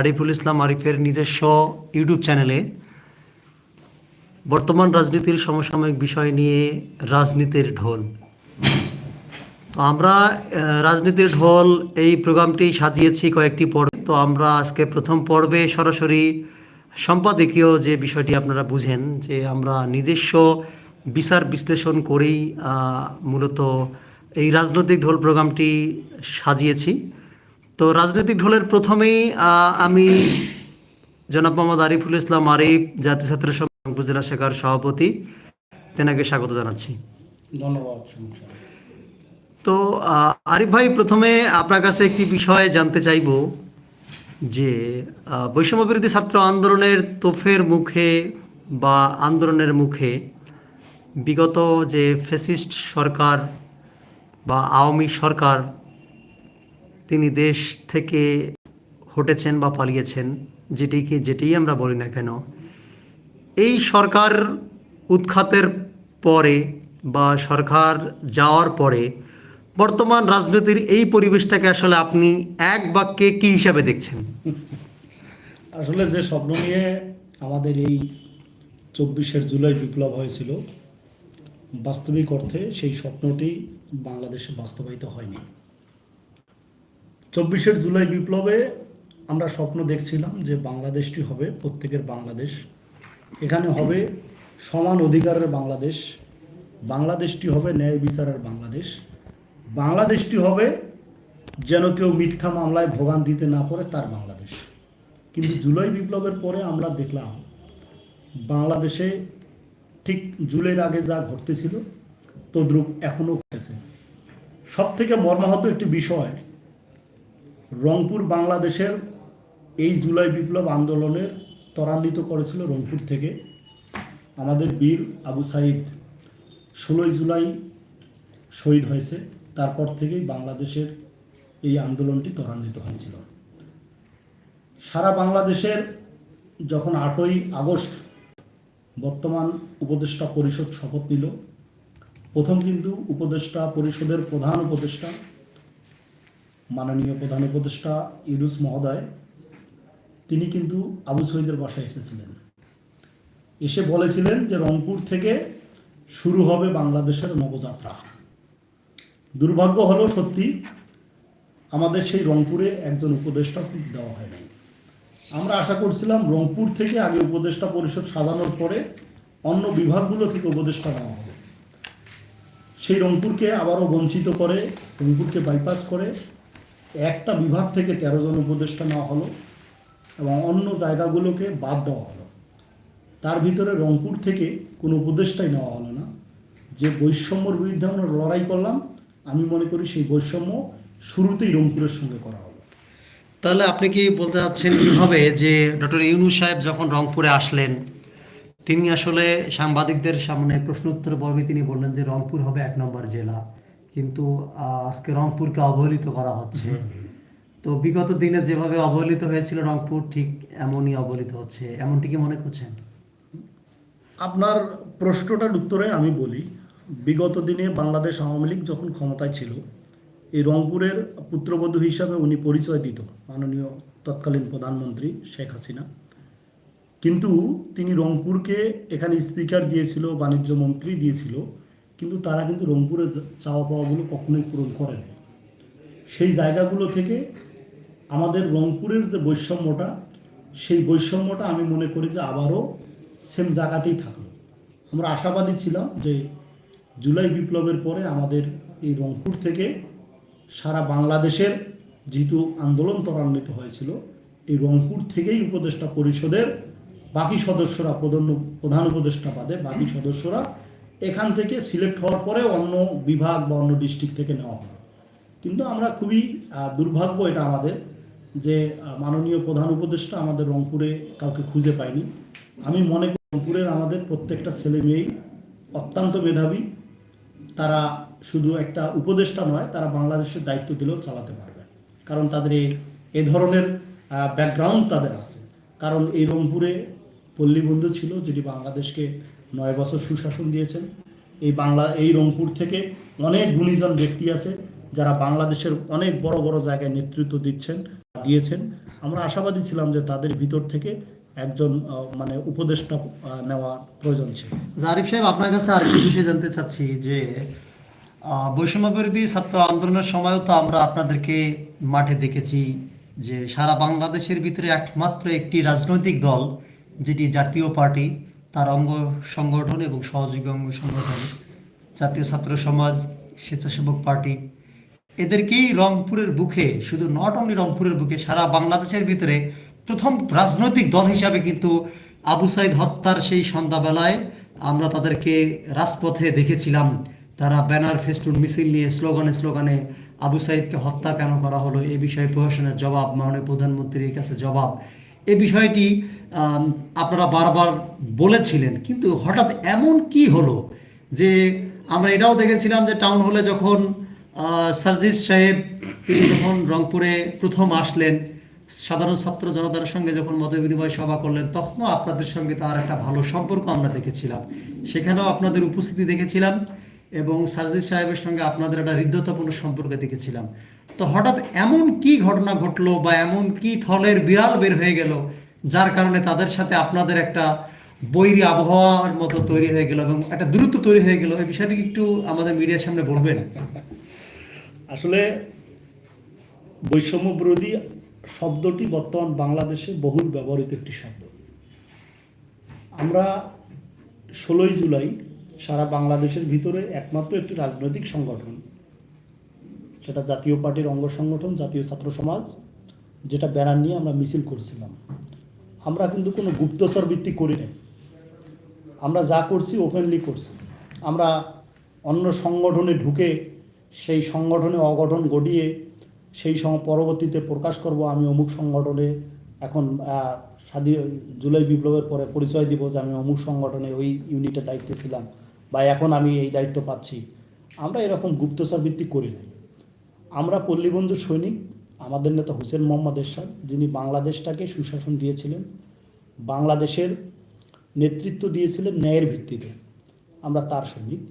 আরিফুল ইসলাম আরিফের নিজস্ব ইউটিউব চ্যানেলে বর্তমান রাজনীতির সমসাময়িক বিষয় নিয়ে রাজনীতির ঢোল। তো আমরা রাজনীতির ঢোল এই প্রোগ্রামটি সাজিয়েছি কয়েকটি পর্বে। তো আমরা আজকে প্রথম পর্বে সরাসরি সম্পাদকীয় যে বিষয়টি আপনারা বুঝেন, যে আমরা নিজস্ব বিচার বিশ্লেষণ করেই মূলত এই রাজনৈতিক ঢোল প্রোগ্রামটি সাজিয়েছি। তো রাজনৈতিক ঢোলের প্রথমেই আমি জনাব মোহাম্মদ আরিফুল ইসলাম আরিফ জাতীয় ছাত্র সংঘ উপজেলা শাখার সভাপতি তেনাকে স্বাগত জানাচ্ছি। ধন্যবাদ তো আরিফ ভাই প্রথমে আপনার কাছে একটি বিষয় জানতে চাইব যে বৈষম্য বিরোধী ছাত্র আন্দোলনের তোফের মুখে বা আন্দোলনের মুখে বিগত যে ফেসিস্ট সরকার বা আওয়ামী সরকার তিনি দেশ থেকে হটেছেন বা পালিয়েছেন, যেটিকে, যেটি আমরা বলি না কেন, এই সরকার উৎখাতের পরে বা সরকার যাওয়ার পরে বর্তমান রাজনীতির এই পরিবেশটাকে আসলে আপনি এক বাক্যে কি হিসাবে দেখছেন? আসলে যে স্বপ্ন নিয়ে আমাদের এই চব্বিশের জুলাই বিপ্লব হয়েছিল, বাস্তবিক অর্থে সেই স্বপ্নটি বাংলাদেশে বাস্তবায়িত হয়নি। চব্বিশের জুলাই বিপ্লবে আমরা স্বপ্ন দেখছিলাম যে বাংলাদেশটি হবে প্রত্যেকের বাংলাদেশ। এখানে হবে সমান অধিকারের বাংলাদেশ, বাংলাদেশটি হবে ন্যায় বিচারের বাংলাদেশ, বাংলাদেশটি হবে যেন কেউ মিথ্যা মামলায় ভোগান দিতে না পারে তার বাংলাদেশ। কিন্তু জুলাই বিপ্লবের পরে আমরা দেখলাম বাংলাদেশে ঠিক জুলাইয়ের আগে যা ঘটতেছিল, তদ্রূপ এখনও ঘটেছে। সব থেকে মর্মাহত একটি বিষয় রংপুর বাংলাদেশের এই জুলাই বিপ্লব আন্দোলনের ত্বরান্বিত করেছিল রংপুর থেকে আমাদের বীর আবু সাইদ। ষোলোই জুলাই শহীদ হয়েছে, তারপর থেকেই বাংলাদেশের এই আন্দোলনটি ত্বরান্বিত হয়েছিল। সারা বাংলাদেশের যখন আটই আগস্ট বর্তমান উপদেষ্টা পরিষদ শপথ নিল, প্রথম কিন্তু উপদেষ্টা পরিষদের প্রধান উপদেষ্টা মাননীয় প্রধান উপদেষ্টা ইউনুস মহোদয়, তিনি কিন্তু আবু সৈদের বাসায় এসেছিলেন। এসে বলেছিলেন যে রংপুর থেকে শুরু হবে বাংলাদেশের নবযাত্রা। দুর্ভাগ্য হলো সত্যি আমাদের সেই রংপুরে একজন উপদেষ্টা কিন্তু দেওয়া হয় নাই। আমরা আশা করছিলাম রংপুর থেকে আগে উপদেষ্টা পরিষদ সাজানোর পরে অন্য বিভাগগুলো থেকে উপদেষ্টা নেওয়া হবে। সেই রংপুরকে আবারও বঞ্চিত করে, রংপুরকে বাইপাস করে একটা বিভাগ থেকে তেরো জন উপদেষ্টা নেওয়া হলো এবং অন্য জায়গাগুলোকে বাদ দেওয়া হলো। তার ভিতরে রংপুর থেকে কোনো উপদেষ্টাই নেওয়া হলো না। যে বৈষম্যর বিরুদ্ধে আমরা লড়াই করলাম, আমি মনে করি সেই বৈষম্য শুরুতেই রংপুরের সঙ্গে করা হলো। তাহলে আপনি কি বলতে চাচ্ছেন এইভাবে যে ডক্টর ইউনু সাহেব যখন রংপুরে আসলেন, তিনি আসলে সাংবাদিকদের সামনে প্রশ্নোত্তর পর্বে তিনি বললেন যে রংপুর হবে এক নম্বর জেলা। কিন্তু আজকে রংপুরকে অবহেলিত করা হচ্ছে। তো বিগত দিনে যেভাবে অবহেলিত হয়েছিল রংপুর ঠিক এমনই অবহেলিত হচ্ছে। এমনটি কি মনে করছেন? আপনার প্রশ্নটার উত্তরে আমি বলি বিগত দিনে বাংলাদেশ আওয়ামী লীগ যখন ক্ষমতায় ছিল এই রংপুরের পুত্রবধূ হিসাবে উনি পরিচয় দিত মাননীয় তৎকালীন প্রধানমন্ত্রী শেখ হাসিনা। কিন্তু তিনি রংপুরকে এখানে স্পিকার দিয়েছিল বাণিজ্য মন্ত্রী দিয়েছিল কিন্তু তারা কিন্তু রংপুরের চাওয়া পাওয়াগুলো কখনোই পূরণ করেনি সেই জায়গাগুলো থেকে আমাদের রংপুরের যে বৈষম্যটা, সেই বৈষম্যটা আমি মনে করি যে আবারও সেম জায়গাতেই থাকল। আমরা আশাবাদী ছিলাম যে জুলাই বিপ্লবের পরে আমাদের এই রংপুর থেকে সারা বাংলাদেশের যেহেতু আন্দোলন ত্বরান্বিত হয়েছিল, এই রংপুর থেকেই উপদেষ্টা পরিষদের বাকি সদস্যরা, প্রধান প্রধান উপদেষ্টা বাদে বাকি সদস্যরা এখান থেকে সিলেক্ট হওয়ার পরে অন্য বিভাগ বা অন্য ডিস্ট্রিক্ট থেকে নেওয়া হলো কিন্তু আমরা খুবই দুর্ভাগ্য এটা আমাদের যে মাননীয় প্রধান উপদেষ্টা আমাদের রংপুরে কাউকে খুঁজে পাইনি আমি মনে করি রংপুরের আমাদের প্রত্যেকটা ছেলে মেয়েই অত্যন্ত মেধাবী। তারা শুধু একটা উপদেষ্টা নয়, তারা বাংলাদেশের দায়িত্ব দিলেও চালাতে পারবে। কারণ তাদের এ ধরনের ব্যাকগ্রাউন্ড তাদের আছে। কারণ এই রংপুরে পল্লীবন্ধু ছিল যেটি বাংলাদেশকে নয় বছর সুশাসন দিয়েছেন। এই বাংলা, এই রংপুর থেকে অনেক গুণীজন ব্যক্তি আছে যারা বাংলাদেশের অনেক বড় বড় জায়গায় নেতৃত্ব দিচ্ছেন, দিয়েছেন। আমরা আশাবাদী ছিলাম যে তাদের ভিতর থেকে একজন মানে উপদেষ্টা নেওয়া প্রয়োজন ছিল। জারিফ সাহেব, আপনার কাছে আরেকটি বিষয় জানতে চাচ্ছি যে বৈষম্য বিরোধী ছাত্র আন্দোলনের সময়ও তো আমরা আপনাদেরকে মাঠে দেখেছি যে সারা বাংলাদেশের ভিতরে একমাত্র একটি রাজনৈতিক দল, যেটি জাতীয় পার্টি তার অঙ্গ সংগঠন এবং সহযোগী অঙ্গ সংগঠন, জাতীয় ছাত্র সমাজ, স্বেচ্ছাসেবক পার্টি। এদেরকেই রংপুরের বুকে, শুধু নট অনলি রংপুরের বুকে, সারা বাংলাদেশের ভিতরে প্রথম রাজনৈতিক দল হিসাবে কিন্তু আবু সাইদ হত্যার সেই সন্ধ্যাবেলায় আমরা তাদেরকে রাজপথে দেখেছিলাম। তারা ব্যানার, ফেস্টুন, মিছিল নিয়ে স্লোগানে স্লোগানে আবু সাইদকে হত্যা কেন করা হলো, এ বিষয়ে প্রশাসনের জবাব, মাননীয় প্রধানমন্ত্রীর কাছে জবাব। এই বিষয়টি আপনারা বারবার বলেছিলেন, কিন্তু হঠাৎ এমন কি হলো যে আমরা এটাও দেখেছিলাম যে টাউন হলে যখন সার্জিস সাহেব তিনি যখন রংপুরে প্রথম আসলেন, সাধারণ ছাত্র জনতার সঙ্গে যখন মত বিনিময় সভা করলেন, তখনও আপনাদের সঙ্গে তার একটা ভালো সম্পর্ক আমরা দেখেছিলাম। সেখানেও আপনাদের উপস্থিতি দেখেছিলাম। এবং সার্জিস সাহেবের সঙ্গে আপনাদের একটা হৃদ্যতাপূর্ণ সম্পর্ক দেখেছিলাম। তো হঠাৎ এমন কি ঘটনা ঘটলো বা এমন কি থলের বিড়াল বের হয়ে গেল, যার কারণে তাদের সাথে আপনাদের একটা বৈরী আবহাওয়ার মতো তৈরি হয়ে গেল এবং একটা দূরত্ব তৈরি হয়ে গেল? এই বিষয়টি একটু আমাদের মিডিয়ার সামনে বলবেন? আসলে বৈষম্য বিরোধী শব্দটি বর্তমান বাংলাদেশে বহুল ব্যবহৃত একটি শব্দ। আমরা ষোলোই জুলাই সারা বাংলাদেশের ভিতরে একমাত্র একটি রাজনৈতিক সংগঠন। সেটা জাতীয় পার্টির অঙ্গ সংগঠন, জাতীয় ছাত্র সমাজ, যেটা ব্যানার নিয়ে আমরা মিছিল করছিলাম। আমরা কিন্তু কোনো গুপ্তচর ভিত্তি করি নাই। আমরা যা করছি ওপেনলি করছি। আমরা অন্য সংগঠনে ঢুকে সেই সংগঠনে অগঠন ঘটিয়ে সেই সম পরবর্তীতে প্রকাশ করব, আমি অমুক সংগঠনে এখন স্বাধীন জুলাই বিপ্লবের পরে পরিচয় দিব যে আমি অমুক সংগঠনে ওই ইউনিটের দায়িত্বে ছিলাম। বা এখন আমি এই দায়িত্ব পাচ্ছি, আমরা এরকম গুপ্তচর ভিত্তিক করি নাই। আমরা পল্লীবন্ধু সৈনিক, আমাদের নেতা হুসেন মোহাম্মদ এরশাদ, যিনি বাংলাদেশটাকে সুশাসন দিয়েছিলেন, বাংলাদেশের নেতৃত্ব দিয়েছিলেন ন্যায়ের ভিত্তিতে। আমরা তার সৈনিক।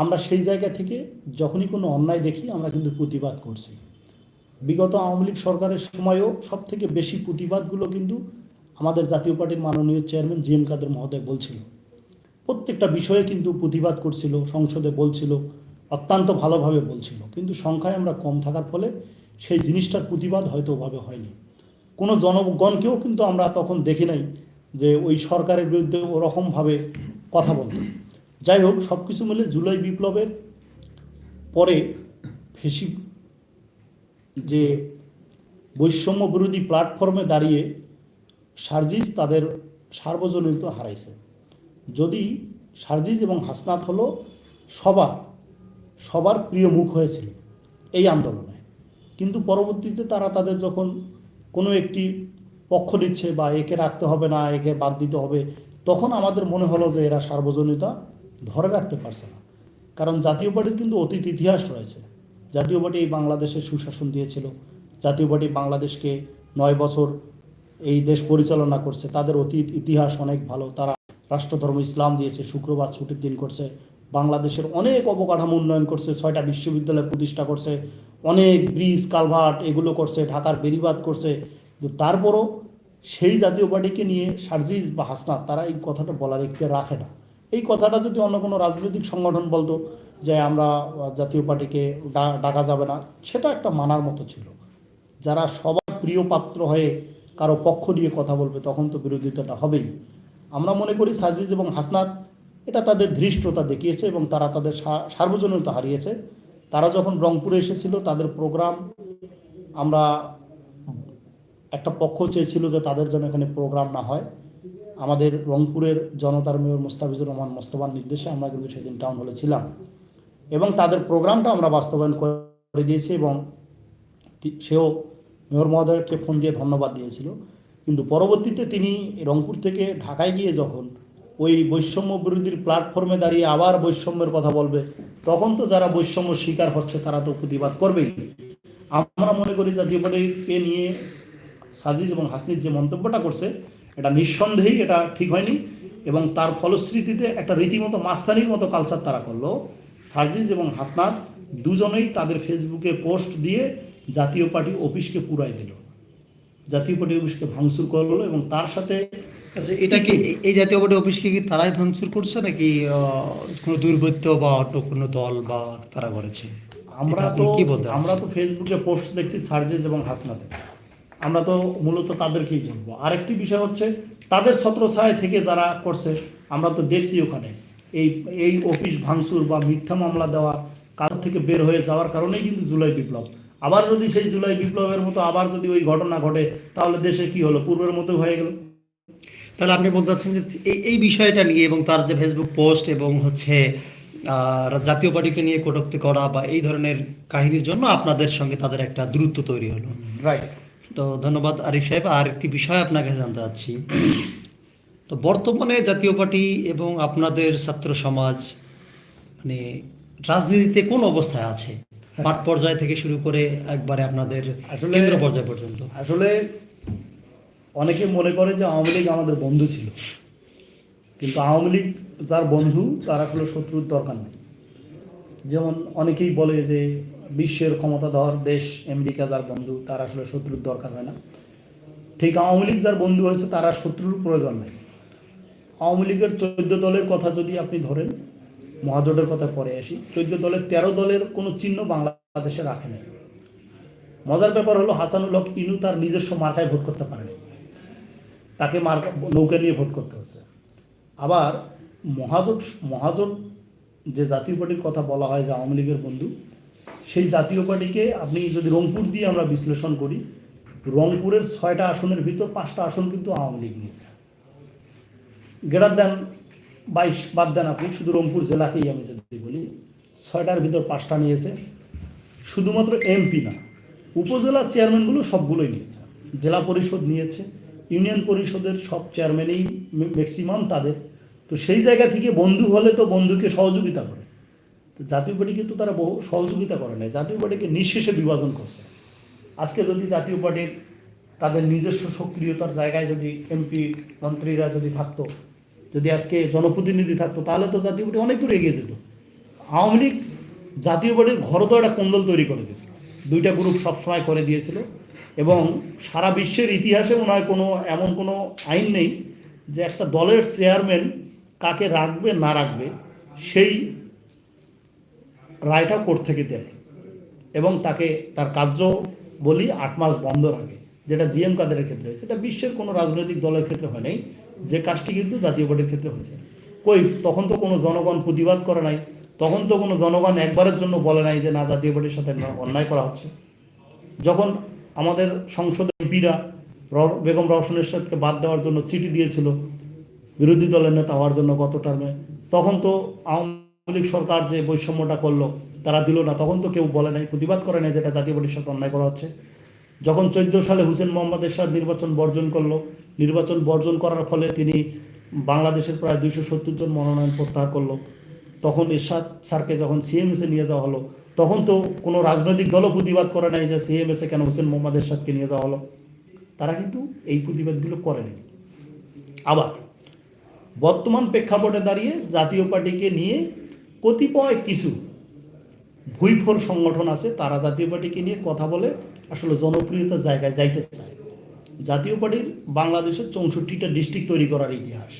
আমরা সেই জায়গা থেকে যখনই কোনো অন্যায় দেখি, আমরা কিন্তু প্রতিবাদ করছি। বিগত আওয়ামী লীগ সরকারের সময়ও সব থেকে বেশি প্রতিবাদগুলো কিন্তু আমাদের জাতীয় পার্টির মাননীয় চেয়ারম্যান জি এম কাদের মহোদয় বলছিল। প্রত্যেকটা বিষয়ে কিন্তু প্রতিবাদ করছিল, সংসদে বলছিল, অত্যন্ত ভালোভাবে বলছিল। কিন্তু সংখ্যায় আমরা কম থাকার ফলে সেই জিনিসটার প্রতিবাদ হয়তো ওভাবে হয়নি। কোনো জনগণকেও কিন্তু আমরা তখন দেখি নাই যে ওই সরকারের বিরুদ্ধে ওরকমভাবে কথা বলতো। যাই হোক সব কিছু মিলে জুলাই বিপ্লবের পরে ফেসি যে বৈষম্য বিরোধী প্ল্যাটফর্মে দাঁড়িয়ে সার্জিস তাদের সার্বজনীনত্ব হারাইছে। যদি সার্জিস এবং হাসনাত হলো সবার সবার প্রিয় মুখ হয়েছিল এই আন্দোলনে। কিন্তু পরবর্তীতে তারা তাদের যখন কোনো একটি পক্ষ নিচ্ছে বা একে রাখতে হবে না, একে বাদ দিতে হবে, তখন আমাদের মনে হলো যে এরা সার্বজনীনতা ধরে রাখতে পারছে না। কারণ জাতীয় পার্টির কিন্তু অতীত ইতিহাস রয়েছে। জাতীয় পার্টি এই বাংলাদেশে সুশাসন দিয়েছিল। জাতীয় পার্টি বাংলাদেশকে নয় বছর এই দেশ পরিচালনা করছে। তাদের অতীত ইতিহাস অনেক ভালো। তারা রাষ্ট্রধর্ম ইসলাম দিয়েছে, শুক্রবার ছুটির দিন করছে, বাংলাদেশের অনেক অবকাঠামো উন্নয়ন করছে, ছয়টা বিশ্ববিদ্যালয় প্রতিষ্ঠা করছে, অনেক ব্রিজ, কালভার্ট এগুলো করছে, ঢাকার বেরিবাদ করছে, কিন্তু তারপরও সেই জাতীয় পার্টিকে নিয়ে সার্জিস বা হাসনাত, তারা এই কথাটা বলার একটি রাখে না। এই কথাটা যদি অন্য কোনো রাজনৈতিক সংগঠন বলতো যে আমরা জাতীয় পার্টিকে ডাকা যাবে না, সেটা একটা মানার মতো ছিল। যারা সবার প্রিয় পাত্র হয়ে কারও পক্ষ নিয়ে কথা বলবে, তখন তো বিরোধিতাটা হবেই। আমরা মনে করি সাজিদ এবং হাসনাত, এটা তাদের ধৃষ্টতা দেখিয়েছে এবং তারা তাদের সার্বজনীনতা হারিয়েছে। তারা যখন রংপুরে এসেছিল, তাদের প্রোগ্রাম আমরা একটা পক্ষ চেয়েছিল যে তাদের যেন এখানে প্রোগ্রাম না হয়। আমাদের রংপুরের জনতার মেয়র মোস্তাফিজুর রহমান মোস্তফার নির্দেশে আমরা কিন্তু সেদিন টাউন হলে ছিলাম। এবং তাদের প্রোগ্রামটা আমরা বাস্তবায়ন করে দিয়েছি এবং সেও মেয়র মহোদয়কে ফোন দিয়ে ধন্যবাদ দিয়েছিল। কিন্তু পরবর্তীতে তিনি রংপুর থেকে ঢাকায় গিয়ে যখন ওই বৈষম্য বিরোধীর প্ল্যাটফর্মে দাঁড়িয়ে আবার বৈষম্যের কথা বলবে, তখন তো যারা বৈষম্য শিকার হচ্ছে তারা তো প্রতিবাদ করবেই। আমরা মনে করি জাতীয় পার্টিকে নিয়ে সাজিজ এবং হাসনির যে মন্তব্যটা করছে, এটা নিঃসন্দেহেই এটা ঠিক হয়নি এবং তার ফলশ্রুতিতে একটা রীতিমতো মাস্তানির মতো কালচার তারা করল। সার্জিজ এবং হাসনাত দুজনেই তাদের ফেসবুকে পোস্ট দিয়ে জাতীয় পার্টি অফিসকে পুরাই দিল। জাতীয় পার্টি অফিসকে ভাঙচুর করল এবং তার সাথে আচ্ছা এটা কি এই- জাতীয় পার্টি অফিসকে কি তারাই ভাঙচুর করছে নাকি কোনো দুর্বৃত্ত বা অন্য কোনো দল বা তারা করেছে? আমরা তো কি বলতে আমরা তো ফেসবুকে পোস্ট দেখছি সার্জেস এবং হাসনাদের আমরা তো মূলত তাদেরকেই বলব? আরেকটি বিষয় হচ্ছে তাদের ছত্রছায় থেকে যারা করছে আমরা তো দেখছি ওখানে। এই এই অফিস ভাঙচুর বা মিথ্যা মামলা দেওয়া কাজ থেকে বের হয়ে যাওয়ার কারণেই কিন্তু জুলাই বিপ্লব। আবার যদি সেই জুলাই বিপ্লবের মতো আবার যদি ওই ঘটনা ঘটে তাহলে দেশে কি হলো? পূর্বের মতো হয়ে গেল। তাহলে আপনি বলতে চাচ্ছেন যে এই বিষয়টা নিয়ে এবং তার যে ফেসবুক পোস্ট এবং হচ্ছে জাতীয় পার্টিকে নিয়ে কটূক্তি করা বা এই ধরনের কাহিনীর জন্য আপনাদের সঙ্গে তাদের একটা দূরত্ব তৈরি হলো। রাইট তো ধন্যবাদ আরিফ সাহেব। আর একটি বিষয় আপনার কাছে জানতে চাচ্ছি। তো বর্তমানে জাতীয় পার্টি এবং আপনাদের ছাত্র সমাজ মানে রাজনীতিতে কোন অবস্থায় আছে? মাঠ পর্যায় থেকে শুরু করে একবারে আপনাদের কেন্দ্র পর্যায় পর্যন্ত। আসলে অনেকে মনে করে যে আওয়ামী লীগ আমাদের বন্ধু ছিল। কিন্তু আওয়ামী লীগ যার বন্ধু তার আসলে শত্রুর দরকার নেই। যেমন অনেকেই বলে যে বিশ্বের ক্ষমতাধর দেশ আমেরিকা যার বন্ধু তার আসলে শত্রুর দরকার হয় না। ঠিক আওয়ামী লীগ যার বন্ধু হয়েছে তারা শত্রুর প্রয়োজন নেই। আওয়ামী লীগের চোদ্দ দলের কথা যদি আপনি ধরেন মহাজোটের কথা পরে আসি। চোদ্দ দলের, তেরো দলের কোনো চিহ্ন বাংলাদেশে রাখে নাই মজার ব্যাপার হলো হাসানুল হক ইনু তার নিজস্ব মার্কায় ভোট করতে পারেনি। তাকে মার্কা, নৌকা নিয়ে ভোট করতে হচ্ছে আবার মহাজোট মহাজোট যে জাতীয় পার্টির কথা বলা হয় যে আওয়ামী লীগের বন্ধু, সেই জাতীয় পার্টিকে আপনি যদি রংপুর দিয়ে আমরা বিশ্লেষণ করি, রংপুরের ছয়টা আসনের ভিতর পাঁচটা আসন কিন্তু আওয়ামী লীগ নিয়েছে। গেটার দেন বাইশ বাদ দেন আপনি, শুধু রংপুর জেলাকেই আমি যদি বলি, ছয়টার ভিতর পাঁচটা নিয়েছে। শুধুমাত্র এমপি না উপজেলার চেয়ারম্যানগুলো সবগুলোই নিয়েছে। জেলা পরিষদ নিয়েছে, ইউনিয়ন পরিষদের সব চেয়ারম্যানই ম্যাক্সিমাম তাদের। তো সেই জায়গা থেকে বন্ধু হলে তো বন্ধুকে সহযোগিতা করে। তো জাতীয় পার্টিকে তো তারা বহু সহযোগিতা করে নাই। জাতীয় পার্টিকে নিঃশেষে বিভাজন করছে। আজকে যদি জাতীয় পার্টির তাদের নিজস্ব সক্রিয়তার জায়গায় যদি এমপি মন্ত্রীরা যদি থাকতো যদি আজকে জনপ্রতিনিধি থাকতো, তাহলে তো জাতীয় পার্টি অনেক দূর এগিয়ে যেত। আওয়ামী লীগ জাতীয় পার্টির ঘরতো একটা কোন্দল তৈরি করে দিয়েছিল। দুইটা গ্রুপ সবসময় করে দিয়েছিল এবং সারা বিশ্বের ইতিহাসে মনে হয় কোনো এমন কোনো আইন নেই যে একটা দলের চেয়ারম্যান কাকে রাখবে, না রাখবে, সেই রায়টা কোর্ট থেকে দেয় এবং তাকে তার কার্য বলি আট মাস বন্ধ রাখে, যেটা জিএম কাদের ক্ষেত্রে হয়েছে। এটা বিশ্বের কোনো রাজনৈতিক দলের ক্ষেত্রে হয় নাই। যে কাজটি কিন্তু জাতীয় পার্টির ক্ষেত্রে হয়েছে। কই, তখন তো কোনো জনগণ প্রতিবাদ করে নাই, তখন তো কোনো জনগণ একবারের জন্য বলে নাই যে না, জাতীয় পার্টির সাথে অন্যায় করা হচ্ছে। যখন আমাদের সংসদের এমপিরা বেগম রওশন সাথে বাদ দেওয়ার জন্য চিঠি দিয়েছিল, বিরোধী দলের নেতা হওয়ার জন্য গত টার্মে তখন তো আওয়ামী লীগ সরকার যে বৈষম্যটা করল, তারা দিল না, তখন তো কেউ বলে নাই, প্রতিবাদ করে নাই যেটা জাতীয় পার্টির সাথে অন্যায় করা হচ্ছে। যখন চোদ্দ সালে হুসেন মোহাম্মদ এরশাদ নির্বাচন বর্জন করল, নির্বাচন বর্জন করার ফলে তিনি বাংলাদেশের প্রায় দুইশো সত্তর জন মনোনয়ন প্রত্যাহার করল। তখন এরশাদ স্যারকে যখন সিএমএসে নিয়ে যাওয়া হলো, তখন তো কোনো রাজনৈতিক দলও প্রতিবাদ করে নাই যে সিএমএসে কেন হোসেন মোহাম্মদ এরশাদকে নিয়ে যাওয়া হলো। তারা কিন্তু এই প্রতিবাদগুলো করেনি আবার বর্তমান প্রেক্ষাপটে দাঁড়িয়ে জাতীয় পার্টিকে নিয়ে কতিপয় কিছু ভুইফোর সংগঠন আছে, তারা জাতীয় পার্টিকে নিয়ে কথা বলে আসলে জনপ্রিয়তার জায়গায় যাইতে চায়। জাতীয় পার্টির বাংলাদেশের চৌষট্টিটা ডিস্ট্রিক্ট তৈরি করার ইতিহাস।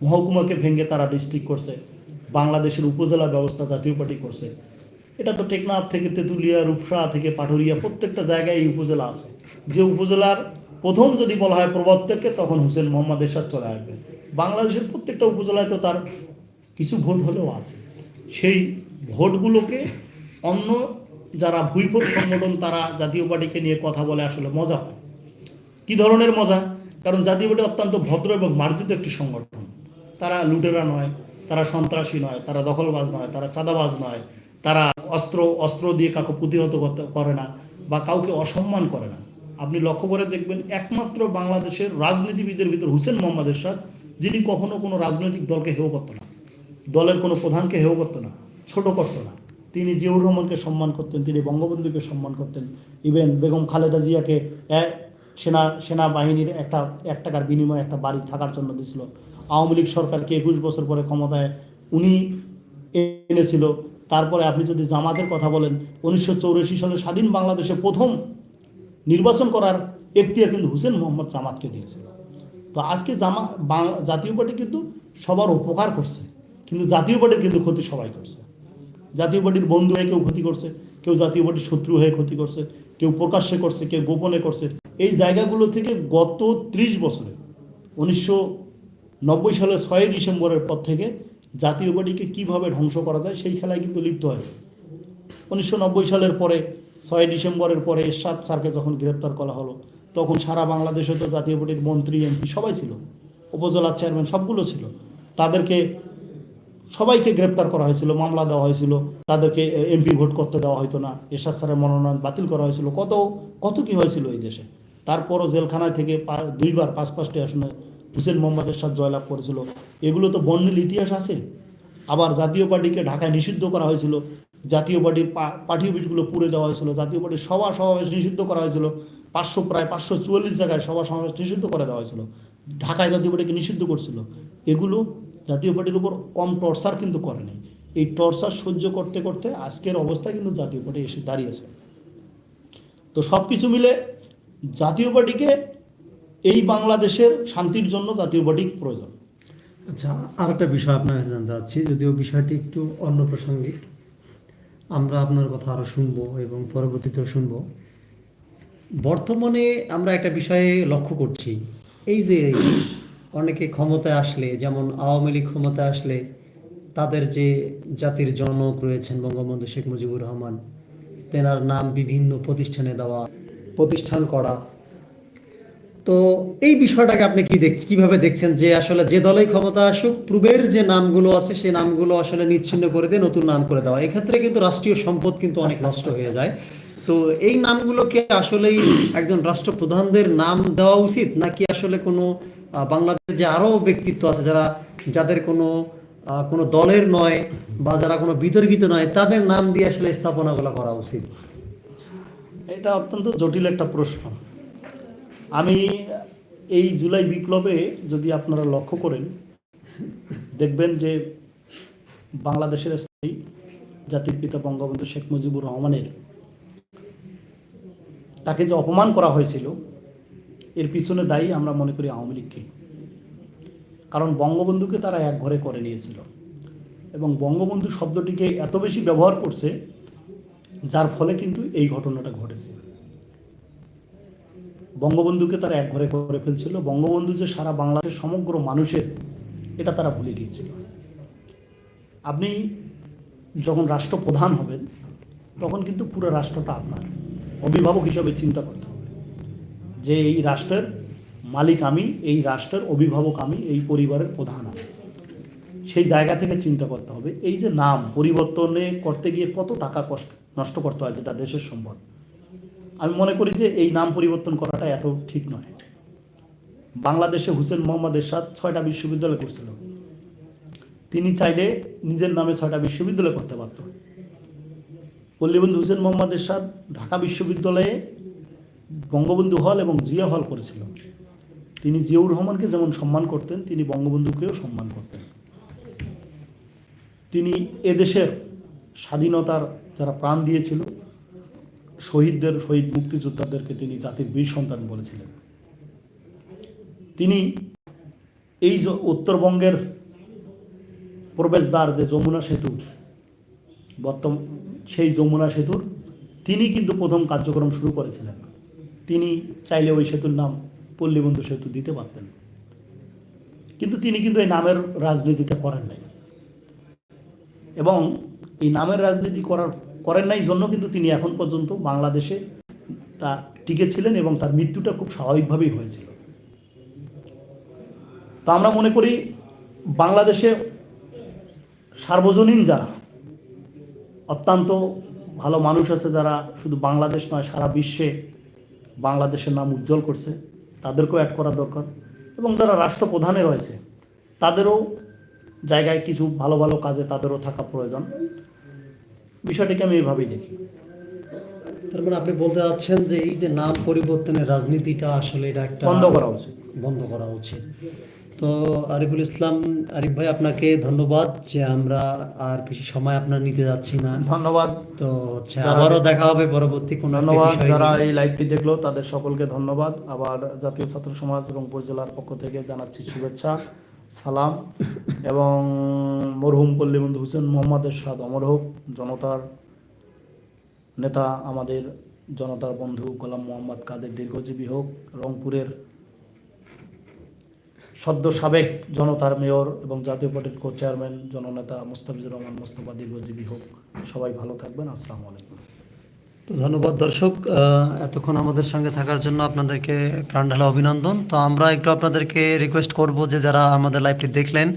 মহকুমাকে ভেঙে তারা ডিস্ট্রিক্ট করছে, বাংলাদেশের উপজেলা ব্যবস্থা জাতীয় পার্টি করছে। এটা তো টেকনাফ থেকে তেঁতুলিয়া, রূপসা থেকে পাটুরিয়া প্রত্যেকটা জায়গায় এই উপজেলা আছে। যে উপজেলার প্রথম যদি বলা হয় প্রবর্তককে তখন হোসেন মোহাম্মদ এরশাদ চলে আসবে। বাংলাদেশের প্রত্যেকটা উপজেলায় তো তার কিছু ভোট হলেও আছে। সেই ভোটগুলোকে অন্য যারা ভুইফোর সংগঠন তারা জাতীয় পার্টিকে নিয়ে কথা বলে আসলে মজা হয় কি ধরনের মজা? কারণ জাতীয় পার্টি অত্যন্ত ভদ্র এবং মার্জিত একটি সংগঠন। তারা লুটেরা নয়, তারা সন্ত্রাসী নয়, তারা দখলবাজ নয়, তারা চাঁদাবাজ নয়, তারা অস্ত্র অস্ত্র দিয়ে কাউকে প্রতিহত করে না বা কাউকে অসম্মান করে না। আপনি লক্ষ্য করে দেখবেন, একমাত্র বাংলাদেশের রাজনীতিবিদের ভিতর হুসেন মোহাম্মদ এরশাদ, যিনি কখনো কোনো রাজনৈতিক দলকে হেয় করতো না। দলের কোনো প্রধানকে হেয় করতো না, ছোট করতো না। তিনি জিয়াউর রহমানকে সম্মান করতেন, তিনি বঙ্গবন্ধুকে সম্মান করতেন। ইভেন বেগম খালেদা জিয়াকে সেনা, সেনাবাহিনীর একটা, এক টাকার বিনিময়ে একটা বাড়ি থাকার জন্য দিছিল আওয়ামী লীগ সরকারকে একুশ বছর পরে ক্ষমতায় উনি এনেছিল। তারপরে আপনি যদি জামাতের কথা বলেন, উনিশশো চৌরাশি সালে স্বাধীন বাংলাদেশে প্রথম নির্বাচন করার এখতিয়ার কিন্তু হুসেন মোহাম্মদ জামাতকে দিয়েছিল। তো আজকে জামা জাতীয় পার্টি কিন্তু সবার উপকার করছে, কিন্তু জাতীয় পার্টির কিন্তু ক্ষতি সবাই করছে। জাতীয় পার্টির বন্ধু হয়ে কেউ ক্ষতি করছে, কেউ জাতীয় পার্টির শত্রু হয়ে ক্ষতি করছে, কেউ প্রকাশ্যে করছে, কেউ গোপনে করছে। এই জায়গাগুলো থেকে গত ত্রিশ বছরে, উনিশশো নব্বই সালের ছয় ডিসেম্বরের পর থেকে জাতীয় পার্টিকে কীভাবে ধ্বংস করা যায় সেই খেলায় কিন্তু লিপ্ত হয়েছে। উনিশশো নব্বই সালের পরে, ছয় ডিসেম্বরের পরে এরশাদ স্যারকে যখন গ্রেপ্তার করা হলো, তখন সারা বাংলাদেশে তো জাতীয় পার্টির মন্ত্রী, এমপি সবাই ছিল উপজেলার চেয়ারম্যান সবগুলো ছিল। তাদেরকে সবাইকে গ্রেপ্তার করা হয়েছিল, মামলা দেওয়া হয়েছিল, তাদেরকে এমপি ভোট করতে দেওয়া হতো না, এরশাদ স্যারের মনোনয়ন বাতিল করা হয়েছিল। কত কত কি হয়েছিল এই দেশে? তারপরও জেলখানায় থেকে দুইবার পাঁচ পাঁচটি আসনে হুসেন মোহাম্মদ এরশাদ জয়লাভ করেছিল। এগুলো তো বর্ণিল ইতিহাস আছে। আবার জাতীয় পার্টিকে ঢাকায় নিষিদ্ধ করা হয়েছিল। জাতীয় পার্টির পার্টি অফিসগুলো পুড়ে দেওয়া হয়েছিল। জাতীয় পার্টির সভা সমাবেশ নিষিদ্ধ করা হয়েছিল। পাঁচশো, প্রায় পাঁচশো চুয়াল্লিশ জায়গায় সভা সমাবেশ নিষিদ্ধ করে দেওয়া হয়েছিল। ঢাকায় জাতীয় পার্টিকে নিষিদ্ধ করছিল। এগুলো জাতীয় পার্টির উপর কম টর্চার কিন্তু করেনি এই টর্চার সহ্য করতে করতে আজকের অবস্থা কিন্তু জাতীয় পার্টি এসে দাঁড়িয়েছে। তো সব কিছু মিলে জাতীয় পার্টিকে এই বাংলাদেশের শান্তির জন্য জাতীয় পার্টি প্রয়োজন। আচ্ছা আর একটা বিষয় আপনার জানতে চাচ্ছি, যদিও বিষয়টি একটু অন্য প্রসঙ্গিক আমরা আপনার কথা আরও শুনব এবং পরবর্তীতেও শুনব। বর্তমানে আমরা একটা বিষয়ে লক্ষ্য করছি, এই যে অনেকে ক্ষমতায় আসলে, যেমন আওয়ামী লীগ ক্ষমতায় আসলে, তাদের যে জাতির জনক রয়েছেন বঙ্গবন্ধু শেখ মুজিবুর রহমান, তেনার নাম বিভিন্ন প্রতিষ্ঠানে দেওয়া, প্রতিষ্ঠান করা। তো এই বিষয়টাকে আপনি কি দেখ, কীভাবে দেখছেন যে আসলে যে দলেই ক্ষমতা আসুক, পূর্বের যে নামগুলো আছে, সেই নামগুলো আসলে নিচ্ছিন্ন করে দিয়ে নতুন নাম করে দেওয়া। এক্ষেত্রে কিন্তু রাষ্ট্রীয় সম্পদ কিন্তু অনেক নষ্ট হয়ে যায়। তো এই নামগুলোকে আসলেই একজন রাষ্ট্রপ্রধানদের নাম দেওয়া উচিত, নাকি আসলে কোনো বাংলাদেশে যে আরও ব্যক্তিত্ব আছে যারা, যাদের কোনো কোনো দলের নয় বা যারা কোনো বিতর্কিত নয়, তাদের নাম দিয়ে আসলে স্থাপনাগুলো করা উচিত। এটা অত্যন্ত জটিল একটা প্রশ্ন। আমি এই জুলাই বিপ্লবে যদি আপনারা লক্ষ্য করেন, দেখবেন যে বাংলাদেশের স্থায়ী জাতির পিতা বঙ্গবন্ধু শেখ মুজিবুর রহমানের, তাকে যে অপমান করা হয়েছিল এর পিছনে দায়ী আমরা মনে করি আওয়ামী লীগকে কারণ বঙ্গবন্ধুকে তারা এক ঘরে করে নিয়েছিল। এবং বঙ্গবন্ধু শব্দটিকে এত বেশি ব্যবহার করছে, যার ফলে কিন্তু এই ঘটনাটা ঘটেছে। বঙ্গবন্ধুকে তারা এক ঘরে করে ফেলছিল। বঙ্গবন্ধু যে সারা বাংলাদেশের সমগ্র মানুষের, এটা তারা ভুলে গিয়েছিল। আপনি যখন রাষ্ট্রপ্রধান হবেন, তখন কিন্তু পুরো রাষ্ট্রটা আপনার। অভিভাবক হিসাবে চিন্তা করতে যে এই রাষ্ট্রের মালিক আমি, এই রাষ্ট্রের অভিভাবক আমি, এই পরিবারের প্রধান আমি। সেই জায়গা থেকে চিন্তা করতে হবে, এই যে নাম পরিবর্তনে করতে গিয়ে কত টাকা কষ্ট, নষ্ট করতে হয় যেটা দেশের সম্পদ। আমি মনে করি যে এই নাম পরিবর্তন করাটা এত ঠিক নয়। বাংলাদেশে হুসেন মোহাম্মদ এরশাদ ছয়টা বিশ্ববিদ্যালয় করছিল। তিনি চাইলে নিজের নামে ছয়টা বিশ্ববিদ্যালয় করতে পারত। পল্লীবন্ধু হুসেন মোহাম্মদ এরশাদ ঢাকা বিশ্ববিদ্যালয়ে বঙ্গবন্ধু হল এবং জিয়া হল করেছিল তিনি জিয়াউর রহমানকে যেমন সম্মান করতেন, তিনি বঙ্গবন্ধুকেও সম্মান করতেন। তিনি এদেশের স্বাধীনতার যারা প্রাণ দিয়েছিল, শহীদদের, শহীদ মুক্তিযোদ্ধাদেরকে তিনি জাতির বীর সন্তান বলেছিলেন। তিনি এই উত্তরবঙ্গের প্রবেশদ্বার যে যমুনা সেতু বর্তমান সেই যমুনা সেতুর, তিনি কিন্তু প্রথম কার্যক্রম শুরু করেছিলেন। তিনি চাইলে ওই সেতুর নাম পল্লীবন্ধু সেতু দিতে পারতেন। কিন্তু তিনি কিন্তু এই নামের রাজনীতিটা করেন নাই। এবং এই নামের রাজনীতি করার, করেন নাই জন্য কিন্তু তিনি এখন পর্যন্ত বাংলাদেশে তা টিকে ছিলেন এবং তার মৃত্যুটা খুব স্বাভাবিকভাবেই হয়েছিল। তা আমরা মনে করি বাংলাদেশে সার্বজনীন যারা, অত্যন্ত ভালো মানুষ আছে যারা শুধু বাংলাদেশ নয়, সারা বিশ্বে বাংলাদেশের নাম উজ্জ্বল করছে তাদেরকেও অ্যাড করা দরকার এবং যারা রাষ্ট্রপ্রধানে রয়েছে তাদেরও জায়গায় কিছু ভালো ভালো কাজে তাদেরও থাকা প্রয়োজন। বিষয়টিকে আমি এইভাবেই দেখি। তার মানে আপনি বলতে চাচ্ছেন যে এই যে নাম পরিবর্তনের রাজনীতিটা আসলে এটা একটা বন্ধ করা উচিত। বন্ধ করা উচিত। তো আরিফুল ইসলাম আরিফ ভাই আপনাকে ধন্যবাদ যে আমরা আর বেশি সময় আপনার নিতে যাচ্ছি না। ধন্যবাদ। তো হচ্ছে আবারও দেখা হবে পরবর্তী কোনো ধন্যবাদ যারা এই লাইভটি দেখল তাদের সকলকে ধন্যবাদ। আবার জাতীয় ছাত্র সমাজ রংপুর জেলার পক্ষ থেকে জানাচ্ছি শুভেচ্ছা সালাম। এবং মরহুম পল্লীবন্ধু হোসেন মোহাম্মদ এরশাদ অমর হোক জনতার নেতা আমাদের জনতার বন্ধু গোলাম মোহাম্মদ কাদের দীর্ঘজীবী হোক রংপুরের সদ্য সাবেক জনতার মেয়র এবং জাতীয় পার্টির কো চেয়ারম্যান জননেতা মুস্তাফিজুর রহমান মোস্তফা দীর্ঘজীবী হোক সবাই ভালো থাকবেন আসসালামু আলাইকুম। তো ধন্যবাদ দর্শক এতক্ষণ আমাদের সঙ্গে থাকার জন্য আপনাদেরকে প্রাণঢালা অভিনন্দন। তো আমরা একটু আপনাদেরকে রিকোয়েস্ট করব যে যারা আমাদের লাইভটি দেখলেন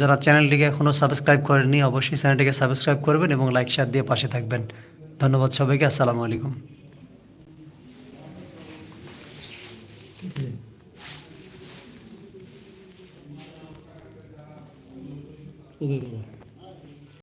যারা চ্যানেলটিকে এখনও সাবস্ক্রাইব করেননি অবশ্যই চ্যানেলটিকে সাবস্ক্রাইব করবেন এবং লাইক শেয়ার দিয়ে পাশে থাকবেন। ধন্যবাদ সবাইকে আসসালামু আলাইকুম। 不不不